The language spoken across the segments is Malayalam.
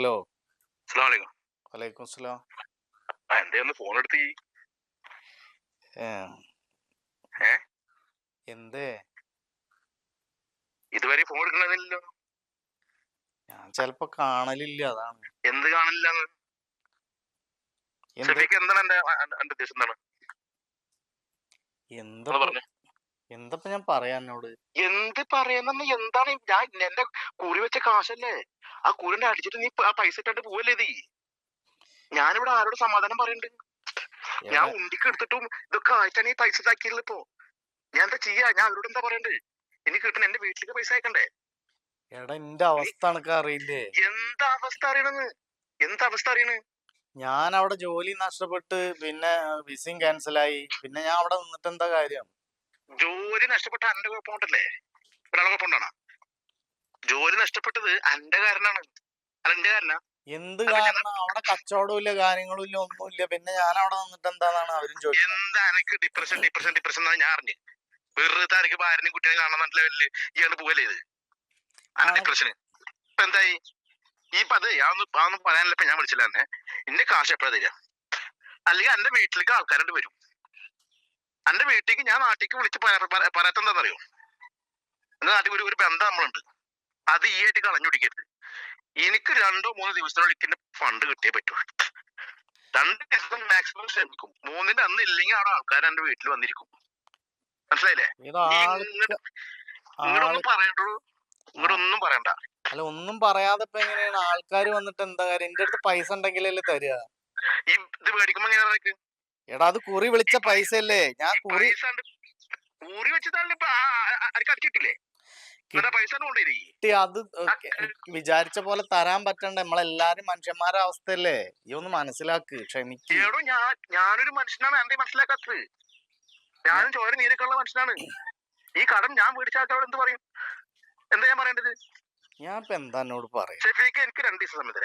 ഹലോ. വലൈക്കും സ്ലാം ആ ഫോൺ എടുത്ത് എന്തേ? ഇതുവരെ ഫോൺ എടുക്കണതില്ലല്ലോ. ഞാൻ ചെലപ്പോ കാണലില്ല അതാണ്. എന്ത് കാണില്ല എന്ത്? എന്താ ഞാൻ പറയാനോട് എന്ത് പറയുന്ന എന്താണ് ഞാൻ എന്റെ കുറി വെച്ച കാശല്ലേ? ആ കുറിന്റെ അടിച്ചിട്ട് നീ ആ പൈസ ഇട്ടാണ്ട് പോവല്ലേ നീ ഞാനിവിടെ ആരോട് സമാധാനം പറയുന്നുണ്ട് ഞാൻ ഉണ്ടിക്ക് എടുത്തിട്ടും ഇതൊക്കെ ആയിട്ടാണ് ഈ പൈസ ഇതാക്കിയില്ല ഇപ്പോ. ഞാൻ എന്താ ചെയ്യാ? ഞാൻ അവരോട് എന്താ പറയണ്ടേ? എനിക്ക് കിട്ടണ എന്റെ വീട്ടിലേക്ക് പൈസ അയക്കണ്ടേ? എടാ എന്റെ അവസ്ഥ എനക്ക് അറിയില്ലേ? എന്താ അവസ്ഥ അറിയണെന്ന്? എന്താ അവസ്ഥ അറിയണ്? ഞാൻ അവിടെ ജോലി നഷ്ടപ്പെട്ട് പിന്നെ വിസയും ക്യാൻസലായി പിന്നെ ഞാൻ അവിടെ നിന്നിട്ട് എന്താ കാര്യം? ജോലി നഷ്ടപ്പെട്ട എന്റെ കുഴപ്പമുണ്ടല്ലേ ഒരാളെ കുഴപ്പമുണ്ടാണ് ജോലി നഷ്ടപ്പെട്ടത് എന്റെ കാരണമാണ് അല്ല എന്റെ കാരണ എന്ത് കാരണം അവിടെ ഇല്ല കാര്യങ്ങളും ഇല്ല ഒന്നും ഇല്ല പിന്നെ ഞാൻ അവിടെ നിന്നിട്ട് എന്താണെന്നാണ് അവരും ചോദിച്ചത് എന്താ എനിക്ക് ഡിപ്രഷൻ ഡിപ്രഷൻ ഡിപ്രഷൻ എന്നാണ് ഞാൻ അറിഞ്ഞു വെറുതെ എനിക്ക് ഭാര്യനും കുട്ടിയെ കാണാൻ ലെവലിൽ ഇയാൾ പോകലേ ഇത് ആ. ഡിപ്രഷന് ഇപ്പൊ എന്തായി ഈ പത് അതൊന്നും അതൊന്നും പറയാനല്ല ഇപ്പൊ ഞാൻ വിളിച്ചില്ല തന്നെ എന്റെ കാശ് എപ്പോഴാ തരിക അല്ലെങ്കിൽ എന്റെ വീട്ടിലേക്ക് ആൾക്കാരോട് വരും എന്റെ വീട്ടിലേക്ക് ഞാൻ നാട്ടിലേക്ക് വിളിച്ച് പറയാത്ത എന്താണെന്നറിയോ എന്റെ നാട്ടിൽ ഒരു ഒരു ബന്ധം നമ്മളുണ്ട് അത് ഈ ആയിട്ട് കളഞ്ഞുപിടിക്കരുത്. എനിക്ക് രണ്ടോ മൂന്നോ ദിവസത്തിനുള്ളിൽ എന്റെ ഫണ്ട് കിട്ടിയേ പറ്റൂ. രണ്ട് ദിവസം മാക്സിമം ശ്രമിക്കും. മൂന്നിന്റെ അന്ന് ഇല്ലെങ്കിൽ അവിടെ ആൾക്കാർ എന്റെ വീട്ടിൽ വന്നിരിക്കും. മനസ്സിലായില്ലേ? ഇങ്ങോട്ടൊന്നും പറയണ്ടു ഇങ്ങോട്ടൊന്നും പറയണ്ടോ. അല്ല ഒന്നും പറയാതെ ഇപ്പൊ എങ്ങനെയാണ്? ആൾക്കാർ വന്നിട്ട് എന്താ കാര്യം? എന്റെ അടുത്ത് പൈസ ഉണ്ടെങ്കിലല്ലേ തരിക ഈ ഇത് മേടിക്കുമ്പോ എങ്ങനെ എടാ അത് കുറി വിളിച്ച പൈസ അല്ലേ ഞാൻ കുറി പൈസ ഉണ്ട്. ഊറി വെച്ചതാണ് കിട്ടി. അത് വിചാരിച്ച പോലെ തരാൻ പറ്റണ്ട. നമ്മളെല്ലാരും മനുഷ്യന്മാരുടെ അവസ്ഥയല്ലേ? ഈ ഒന്ന് മനസ്സിലാക്ക് ക്ഷമിക്കും. ഞാനൊരു മനുഷ്യനാണ് എന്റെ മനസ്സിലാക്കാത്തത്? ഞാനും ചോര നീരക്കുള്ള മനുഷ്യനാണ്. ഈ കടം ഞാൻ മേടിച്ചാൽ എന്ത് പറയും? എന്താ ഞാൻ പറയേണ്ടത്? ഞാൻ ഇപ്പൊ എന്താ എന്നോട് പറയാം? ഷെഫീക്ക് എനിക്ക് രണ്ട് ദിവസം സമയത്ത്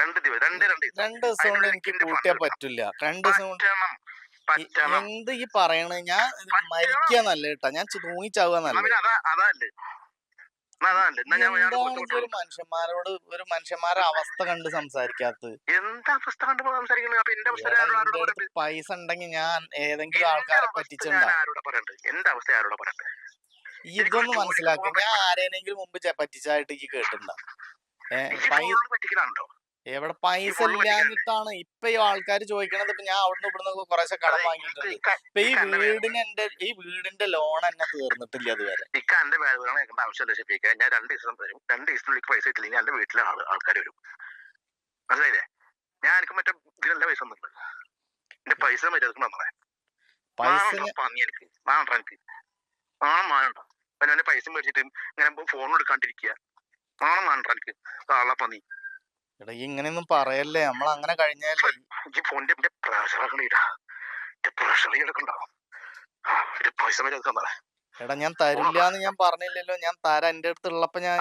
രണ്ട് ദിവസം രണ്ട് രണ്ട് രണ്ട് ദിവസം കൊണ്ട് എനിക്ക് കൂട്ടിയാ പറ്റില്ല രണ്ട് ദിവസം കൊണ്ട് എന്ത് ഈ പറയണത് ഞാൻ മരിക്കാ നല്ല കേട്ടാ. ഞാൻ തൂങ്ങിച്ചാവുക നല്ല ഒരു മനുഷ്യന്മാരോട് ഒരു മനുഷ്യന്മാരെ അവസ്ഥ കണ്ട് സംസാരിക്കാത്തത്? പൈസ ഉണ്ടെങ്കിൽ ഞാൻ ഏതെങ്കിലും ആൾക്കാരെ പറ്റിച്ചിട്ടുണ്ടോ ഇതൊന്ന് പോകാൻ ഞാൻ ആരേനെങ്കിലും മുമ്പ് പറ്റിച്ചായിട്ട് ഈ കേട്ടിട്ടുണ്ടോ. പൈസ പറ്റിക്കണുണ്ടോ എവിടെ പൈസ ഇല്ലാഞ്ഞിട്ടാണ് ഇപ്പൊ ഈ ആൾക്കാർ ചോദിക്കണത്? ഇപ്പൊ ഞാൻ അവിടുന്ന് ഇവിടുന്ന് കുറേശ്ശെ കടം വാങ്ങിയിട്ടുണ്ട്. ഇപ്പൊ ഈ വീടിന് എന്റെ ഈ വീടിന്റെ ലോൺ എന്നെ തീർന്നിട്ടില്ല അതുവരെ ഇക്ക എന്റെ ബാഗുകളാണ് കേൾക്കേണ്ട ആവശ്യമില്ല ഞാൻ രണ്ട് ദിവസം രണ്ട് ദിവസത്തിനുള്ളിൽ പൈസ ഇട്ടില്ലെങ്കിൽ എന്റെ വീട്ടിലെ ആൾ ആൾക്കാർ വരും. മനസ്സിലായില്ലേ? ഞാൻ എനിക്ക് മറ്റേ ഇതിനല്ല പൈസ എന്റെ പൈസ മര്യാദയ്ക്ക് തന്നേ പൈസ പന്നി എനിക്ക് എനിക്ക് പൈസ മേടിച്ചിട്ട് ഇങ്ങനെ ഫോൺ എടുക്കാണ്ടിരിക്കുക എനിക്ക് എടാ ഈ ഇങ്ങനെയൊന്നും പറയല്ലേ? നമ്മൾ അങ്ങനെ കഴിഞ്ഞാലേ. ഈ ഫോണിന്റെ എടാ ഞാൻ തരില്ല എന്ന് ഞാൻ പറഞ്ഞില്ലല്ലോ. ഞാൻ തരാ. എന്റെ അടുത്ത് ഉള്ളപ്പോ ഞാൻ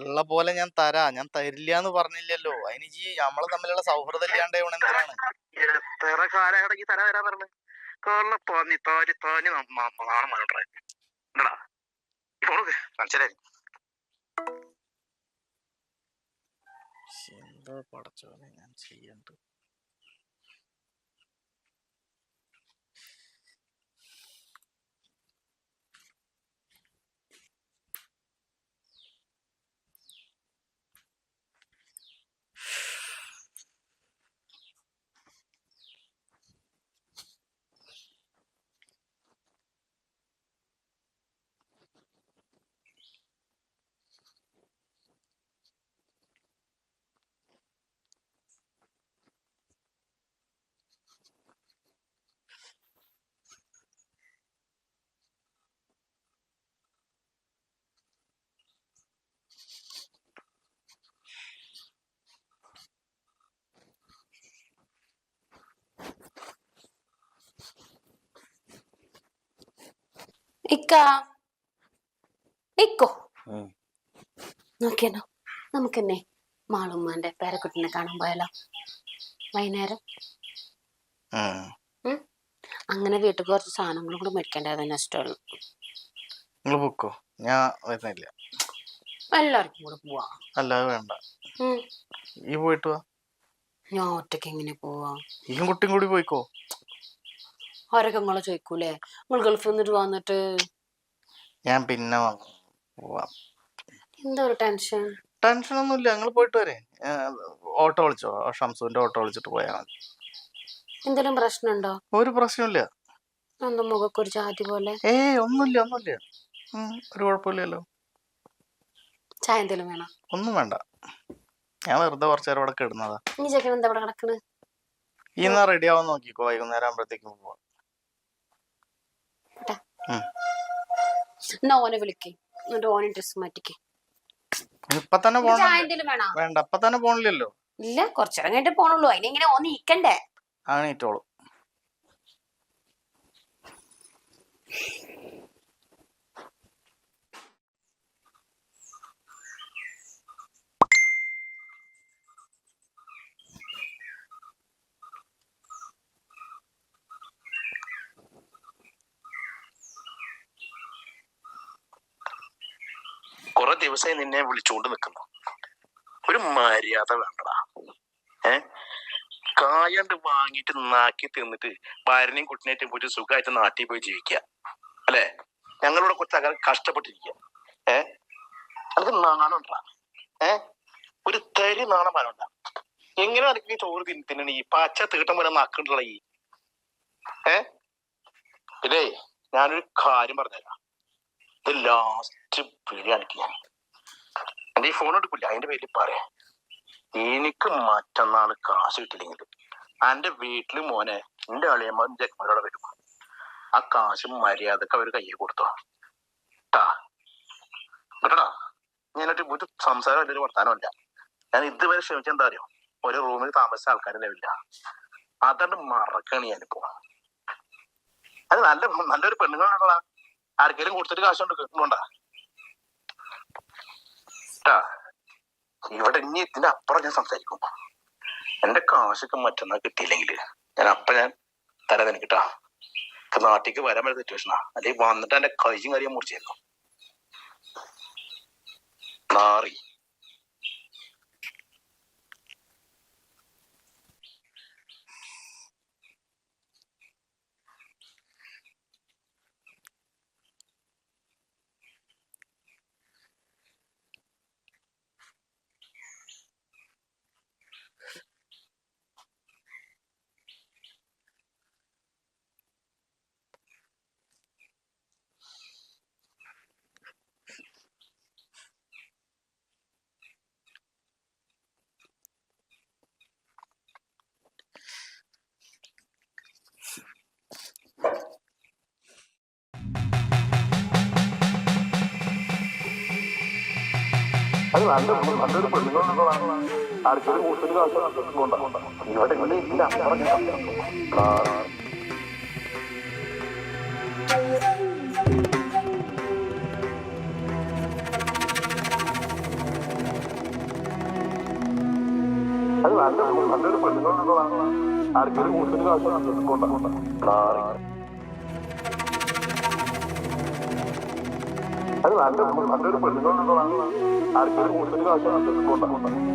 ഉള്ള പോലെ ഞാൻ തരാ. ഞാൻ തരില്ല എന്ന് പറഞ്ഞില്ലല്ലോ. അതിന് ഈ നമ്മൾ തമ്മിലുള്ള സൗഹൃദം ഇല്ലാണ്ട് എന്തിനാണ്? എത്ര കാലം ഈ തര പറഞ്ഞു കാരണം മനസ്സിലായി? എന്താ പടച്ചോനെ ഞാൻ ചെയ്യണ്ട് ഇക്ക. ഇക്കോ. നോക്കിയാലോ നമുക്കെന്നെ മാളുമ്മാന്റെ പേരക്കുട്ടിനെ കാണാൻ പോയാലോ. വൈകുന്നേരം. അങ്ങനെ വീട്ടിൽ കുറച്ച് സാധനങ്ങളും കൂടെ മേടിക്കേണ്ടത് തന്നെ ഇഷ്ടമുള്ളൂ പൊക്കോ. ഞാൻ വരുന്നില്ല. എല്ലാവർക്കും കൂടെ പോവാ. വേണ്ട. ഈ പോയിട്ട് വാ. ഞാൻ ഒറ്റയ്ക്ക് എങ്ങനെ പോവാ? ഈയും കുട്ടിയും കൂടി പോയിക്കോ. ആരൊക്കെ നിങ്ങളെ ചോദിക്കൂലേ നിങ്ങൾ ഗൾഫിൽ നിന്നിട്ട് വന്നിട്ട്? ഞാൻ പിന്നെ പോവാം എന്താ ഒരു ടെൻഷൻ? ടെൻഷനൊന്നുമില്ല ഞങ്ങൾ പോയിട്ട് വരെ. ഓട്ടോ വിളിച്ചോ? ഷംസുവിന്റെ ഓട്ടോ വിളിച്ചിട്ട് പോയാൽ മതി. എന്തെങ്കിലും പ്രശ്നമുണ്ടോ ഒരു പ്രശ്നമില്ല എന്താ മുഖക്ക് ഒരു ജാതി പോലെ ഏ ഒന്നുമില്ല ഒന്നുമില്ല ഒരു കുഴപ്പമില്ലല്ലോ ചായ എന്തെങ്കിലും വേണം? ഒന്നും വേണ്ട. ഞാൻ വെറുതെ കുറച്ചു നേരം ഇവിടെ കിടന്നതാ ഇനി ചെക്കൻ എന്താ ഇവിടെ കിടക്കണ്? ഈ എന്നാ റെഡി ആവാൻ നോക്കിക്കോ. വൈകുന്നേരം ആകുമ്പോഴത്തേക്കും പോവാം. എന്നാ ഓനെ വിളിക്കേ. എന്നിട്ട് ഓനെ ഡ്രസ് മാറ്റിക്കേ. ഇപ്പൊ തന്നെ വേണ്ട ഇപ്പൊ തന്നെ പോണില്ലല്ലോ. ഇല്ല കുറച്ചേരം കഴിഞ്ഞിട്ട് പോണുള്ളൂ. അതിനിങ്ങനെ ഓന്ന് നീക്കണ്ടേ ആണീറ്റോളൂ ദിവസമായി നിന്നെ വിളിച്ചുകൊണ്ട് നിൽക്കുന്നു ഒരു മര്യാദ വേണ്ടടാ. ഏ? കായണ്ട് വാങ്ങിയിട്ട് നാക്കി തിന്നിട്ട് ഭാര്യനെയും കുട്ടിനേറ്റും പോയിട്ട് സുഖമായിട്ട് നാട്ടിൽ പോയി ജീവിക്കുക. അല്ലെ? ഞങ്ങളിവിടെ കുറച്ച് കഷ്ടപ്പെട്ടിരിക്കുക. ഏ? അത് നാണുണ്ടാ. ഏ? ഒരു തരി നാണമാനുണ്ടാ എങ്ങനെ അടുക്കി ചോറ് തിന്ന് തിന്നണ ഈ പച്ച തീട്ടം പോലെ നാക്കണ്ടുള്ള ഈ. ഏ? പിന്നെ ഞാനൊരു കാര്യം പറഞ്ഞുതരാം. ഇത് ലാസ്റ്റ് പിടിയാണിക്ക് ഞാൻ. ഈ ഫോൺ എടുക്കില്ല അതിന്റെ പേരിൽ പറയാം. എനിക്ക് മറ്റന്നാൾ കാശ് കിട്ടില്ലെങ്കിൽ എന്റെ വീട്ടിൽ മോനെ എന്റെ അളിയമ്മ ജഗ്മരോടെ വരും. ആ കാശ് മര്യാദയ്ക്ക് അവർ കയ്യിൽ കൊടുത്തോ. ട്ടാ. കേട്ടടാ? ഞാനൊരു ഒരു സംസാരം വലിയൊരു വർത്താനമല്ല. ഞാൻ ഇതുവരെ ക്ഷമിച്ച എന്താ അറിയോ? ഒരു റൂമിൽ താമസിച്ച ആൾക്കാരെ നിലവില്ല അതണ്ട് മറക്കാണ് ഞാനിപ്പോ. അത് നല്ല നല്ലൊരു പെണ്ണുങ്ങളാണല്ലോ. ആർക്കെങ്കിലും കൊടുത്തിട്ട് കാശുണ്ട് കിട്ടുന്നുണ്ടാ ട്ടാ ഇവിടെ ഇനി ഇതിന്റെ അപ്പുറം ഞാൻ സംസാരിക്കും. എന്റെ കാശൊക്കെ മറ്റന്നാ കിട്ടിയില്ലെങ്കിൽ ഞാൻ അപ്പ ഞാൻ തരാൻ കിട്ടാ ഇപ്പൊ നാട്ടിലേക്ക് വരാൻ പറ്റുന്ന സിറ്റുവേഷനാ അല്ലെങ്കിൽ വന്നിട്ട് എന്റെ കൈയും കാര്യം മുറിച്ചായിരുന്നു നാറി. നല്ല നല്ലൊരു പെണ്ണുങ്ങളുള്ളതാണ് ആർക്കെങ്കിലും കൂടുതൽ കൊണ്ടാ ഇവിടെ ഇല്ല. അത് നല്ല നല്ലൊരു പെണ്ണുങ്ങളുള്ളതാണ് കൊണ്ടാണ് കൂടുതൽ കാശ് കൊണ്ടാ അത് നല്ല നല്ലൊരു പെണ്ണുങ്ങളുള്ളതാണ് ആർക്കെങ്കിലും കൂടുതൽ കാശ് കൊണ്ടാ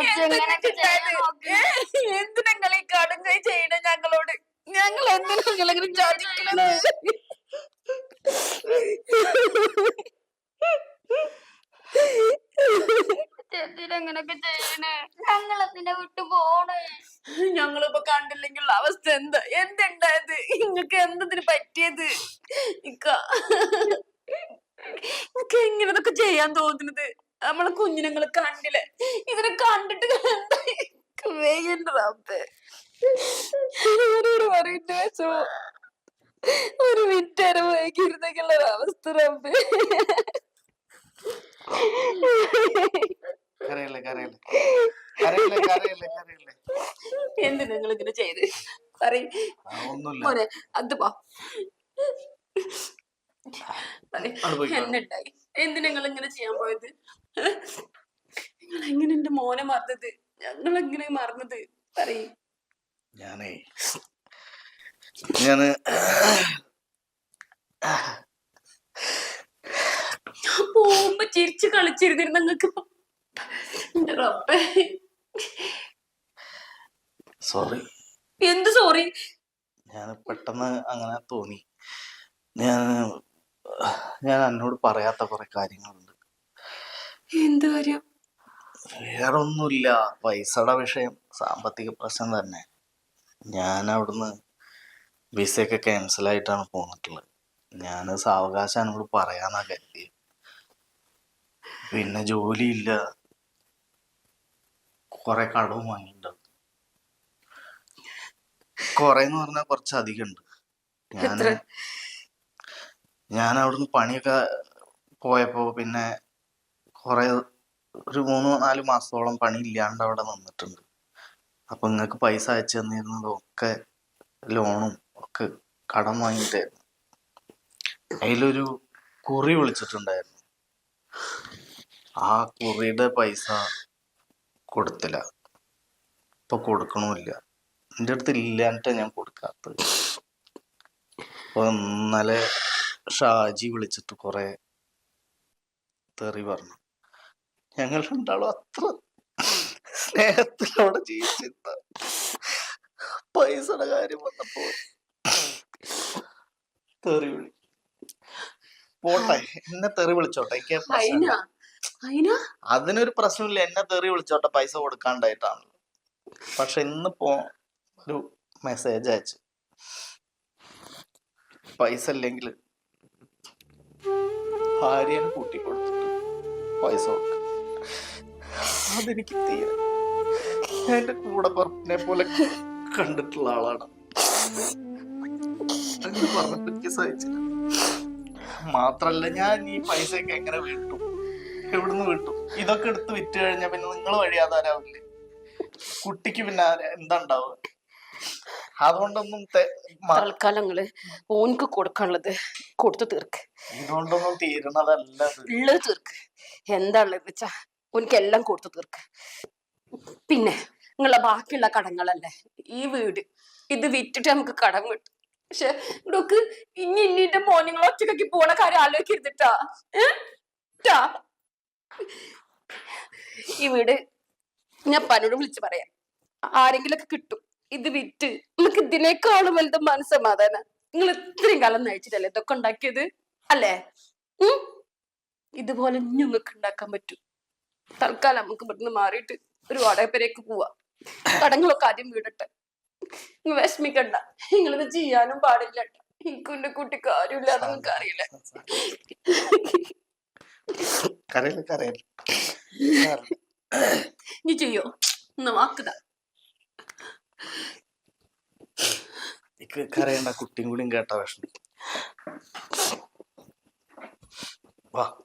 എന്തിനാ ഈ കടും കൈ ചെയ്യണ ഞങ്ങളോട്? ഞങ്ങൾ എന്തിനാ നിങ്ങളിങ്ങനെ ചതിക്കണത് എന്തിനങ്ങനൊക്കെ ചെയ്യണേ? ഞങ്ങളെന്തിനാ വിട്ടു പോണേ? ഞങ്ങളിപ്പോ കണ്ടില്ലെങ്കിൽ അവസ്ഥ എന്താ? എന്തുണ്ടായത്? നിങ്ങക്ക് എന്തതിന് പറ്റിയത്? ഇക്ക. എങ്ങനെതൊക്കെ ചെയ്യാൻ തോന്നുന്നത്. നമ്മളെ കുഞ്ഞിനങ്ങൾ കണ്ടില്ലേ? ഇതിനെ കണ്ടിട്ട് എന്താ എനിക്ക് വേഗം റബ്ബേ. ഞാനോട് പറയട്ടെ വെച്ചോ ഒരു മിനിറ്റ് നേരം വൈകിരുന്നെങ്കിലുള്ള അവസ്ഥ റബ്ബേ. എന്തിനാ നിങ്ങൾ ഇങ്ങനെ ചെയ്ത്? പറയും. ഒന്നുമില്ല. മോനെ അത് പോ പറയ്, അത് പോയിക്കോ. എന്തുണ്ടായി എന്തിനാ നിങ്ങൾ ഇങ്ങനെ ചെയ്യാൻ പോയത്? നിങ്ങൾ എങ്ങനെ എന്റെ മോനെ മറന്നത്? ഞങ്ങൾ എങ്ങനെ മറന്നത്? പറയ്. ഞാനേ ഞാൻ പോകുമ്പോ ചിരിച്ചു കളിച്ചിരുന്നിരുന്നു. നിങ്ങൾക്ക് റബ്ബേ. സോറി. എന്ത് സോറി? ഞാൻ പെട്ടെന്ന് അങ്ങനെ തോന്നി. ഞാൻ ഞാൻ എന്നോട് പറയാത്ത കുറെ കാര്യങ്ങളുണ്ട്. എന്ത് കാര്യം? വേറെ പൈസയുടെ വിഷയം. സാമ്പത്തിക പ്രശ്നം തന്നെ. ഞാൻ അവിടുന്ന് വിസയൊക്കെ ക്യാൻസൽ ആയിട്ടാണ് പോന്നിട്ടുള്ളത്. ഞാൻ സാവകാശം എന്നോട് പറയാന്നാ കരുതി പിന്നെ ജോലിയില്ല. കുറെ കടവും വാങ്ങിയിട്ടുണ്ട്. കൊറേ എന്ന് പറഞ്ഞാൽ കുറച്ച് അധികം ഉണ്ട് ഞാൻ ഞാൻ അവിടുന്ന് പണിയൊക്കെ പോയപ്പോ പിന്നെ കുറെ ഒരു മൂന്ന് നാല് മാസത്തോളം പണി ഇല്ലാണ്ട് അവിടെ നിന്നിട്ടുണ്ട്. അപ്പൊ നിങ്ങൾക്ക് പൈസ അയച്ചു തന്നിരുന്നതൊക്കെ ലോണും ഒക്കെ കടം വാങ്ങിയിട്ടായിരുന്നു. അതിലൊരു കുറി വിളിച്ചിട്ടുണ്ടായിരുന്നു. ആ കുറിയുടെ പൈസ കൊടുത്തില്ല. ഇപ്പൊ കൊടുക്കണമില്ല എന്റെ അടുത്ത് ഇല്ലാന്നിട്ട് ഞാൻ കൊടുക്കാത്തത്. അപ്പൊ ഇന്നലെ ഷാജി വിളിച്ചിട്ട് കുറെ തെറി പറഞ്ഞു. ഞങ്ങൾ രണ്ടാളും അത്ര സ്നേഹത്തിലവിടെ ജീവിച്ചിരുന്ന പൈസയുടെ കാര്യം വന്നപ്പോ തെറി വിളി. പോട്ടെ എന്നെ തെറി വിളിച്ചോട്ടെ എനിക്ക് പ്രശ്നമില്ല. അതിനൊരു പ്രശ്നമില്ല എന്നെ തെറി വിളിച്ചോട്ടെ പൈസ കൊടുക്കാണ്ടായിട്ടാണ്. പക്ഷെ ഇന്നിപ്പോ ഒരു മെസ്സേജ് അയച്ചു. പൈസ ഇല്ലെങ്കിൽ ഭാര്യനെ കൂട്ടി കൊടുത്തിട്ട് പൈസ കൊടുക്ക. അതെനിക്ക് തീരെ. എന്റെ കൂടെ പറഞ്ഞ പോലെ കണ്ടിട്ടുള്ള ആളാണ്. അങ്ങനെ പറഞ്ഞിട്ട് എനിക്ക് സഹിച്ചില്ല. മാത്രല്ല ഞാൻ ഈ പൈസയൊക്കെ എങ്ങനെ വീട്ടു? എവിടുന്ന് വീട്ടു? ഇതൊക്കെ എടുത്ത് വിറ്റ് കഴിഞ്ഞാ പിന്നെ നിങ്ങൾ വഴിയാതാരാവില്ലേ കുട്ടിക്ക് പിന്നെ എന്താ ഉണ്ടാവുക? അതുകൊണ്ടൊന്നും ഓൻക്ക് കൊടുക്കാനുള്ളത് കൊടുത്തു തീർക്ക്. ഇതുകൊണ്ടൊന്നും തീരണതല്ല. ഉള്ളത് തീർക്ക്. എന്താ ഉള്ളത് വെച്ചാ ഓനിക്ക് എല്ലാം കൊടുത്തു തീർക്ക്. പിന്നെ നിങ്ങളെ ബാക്കിയുള്ള കടങ്ങളല്ലേ ഈ വീട് ഇത് വിറ്റിട്ട് നമുക്ക് കടം കിട്ടും. പക്ഷെ ഇവിടൊക്കെ ഇനി ഇന്നിന്റെ മോനുങ്ങൾ ഒറ്റയ്ക്ക് പോണ കാര്യം ആലോചിക്കരുതിട്ടാ ഈ വീട് ഞാൻ പനോട് വിളിച്ചു പറയാം. ആരെങ്കിലൊക്കെ കിട്ടും. ഇത് വിറ്റ് നമുക്ക് ഇതിനേക്കാളും വലുത് മനസ്സമാധാന നിങ്ങൾ ഇത്രയും കാലം നയിച്ചിട്ടല്ലേ ഇതൊക്കെ ഉണ്ടാക്കിയത്? അല്ലേ? ഇതുപോലെ നിങ്ങൾക്ക് ഉണ്ടാക്കാൻ പറ്റും. തൽക്കാലം നമുക്ക് ഇവിടുന്ന് മാറിയിട്ട് ഒരു വാടകപ്പേരേക്ക് പോവാ. കടങ്ങളൊക്കെ ആദ്യം വീടട്ടെ. വിഷമിക്കണ്ട. നിങ്ങളിത് ചെയ്യാനും പാടില്ല. എനിക്കും എന്റെ കുട്ടി കാര്യമില്ല അതൊന്നും അറിയില്ല. നീ ചെയ്യോ? വാക്കുതാ. കരയണ്ട കുട്ടിയും കൂടിയും കേട്ട വിഷമം. വാ.